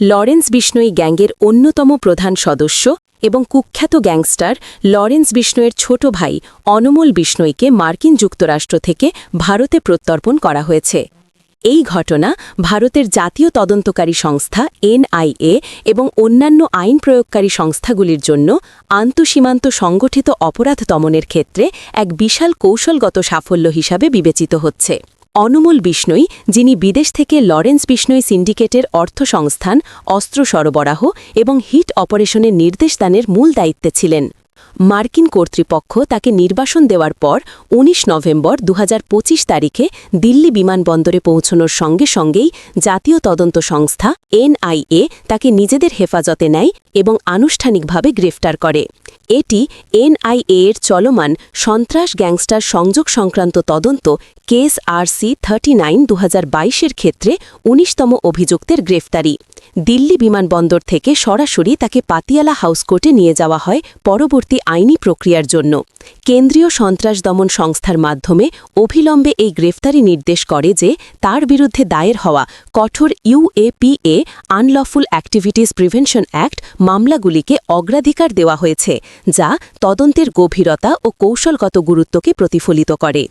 Lawrence Bishnoi গ্যাংয়ের অন্যতম প্রধান সদস্য এবং কুখ্যাত গ্যাংস্টার লরেন্স বিষ্ণোয়ের ছোট ভাই অনমোল বিষ্ণোইকে মার্কিন যুক্তরাষ্ট্র থেকে ভারতে প্রত্যর্পণ করা হয়েছে। এই ঘটনা ভারতের জাতীয় তদন্তকারী সংস্থা এনআইএ এবং অন্যান্য আইন প্রয়োগকারী সংস্থাগুলির জন্য আন্তঃসীমান্ত সংগঠিত অপরাধ দমনের ক্ষেত্রে এক বিশাল কৌশলগত সাফল্য হিসাবে বিবেচিত হচ্ছে। অনমোল বিষ্ণই, যিনি বিদেশ থেকে লরেন্স বিষ্ণই সিন্ডিকেটের অর্থ সংস্থান অস্ত্র সরবরাহ এবং হিট অপারেশনের নির্দেশদানের মূল দায়িত্বে ছিলেন। মার্কিন কর্তৃপক্ষ তাকে নির্বাসন দেওয়ার পর ১৯ নভেম্বর দু হাজার পঁচিশ তারিখে দিল্লি বিমানবন্দরে পৌঁছনোর সঙ্গে সঙ্গেই জাতীয় তদন্ত সংস্থা এনআইএ তাকে নিজেদের হেফাজতে নেয় এবং আনুষ্ঠানিকভাবে গ্রেফতার করে। এটি এনআইএ এর চলমান সন্ত্রাস গ্যাংস্টার সংযোগ সংক্রান্ত তদন্ত কেস আরসি থার্টি নাইন দু এর ক্ষেত্রে উনিশতম অভিযুক্তের গ্রেফতারি। দিল্লি বিমানবন্দর থেকে সরাসরি তাকে পাতিয়ালা হাউস কোর্টে নিয়ে যাওয়া হয় পরবর্তী আইনি প্রক্রিয়ার জন্য কেন্দ্রীয় সন্ত্রাস দমন সংস্থার মাধ্যমে অভিলম্বে এই গ্রেফতারি নির্দেশ করে যে তার বিরুদ্ধে দায়ের হওয়া কঠোর UAPA unlawful activities prevention act মামলাগুলিকে অগ্রাধিকার দেওয়া হয়েছে, যা তদন্তের গভীরতা ও কৌশলগত গুরুত্বকে প্রতিফলিত করে।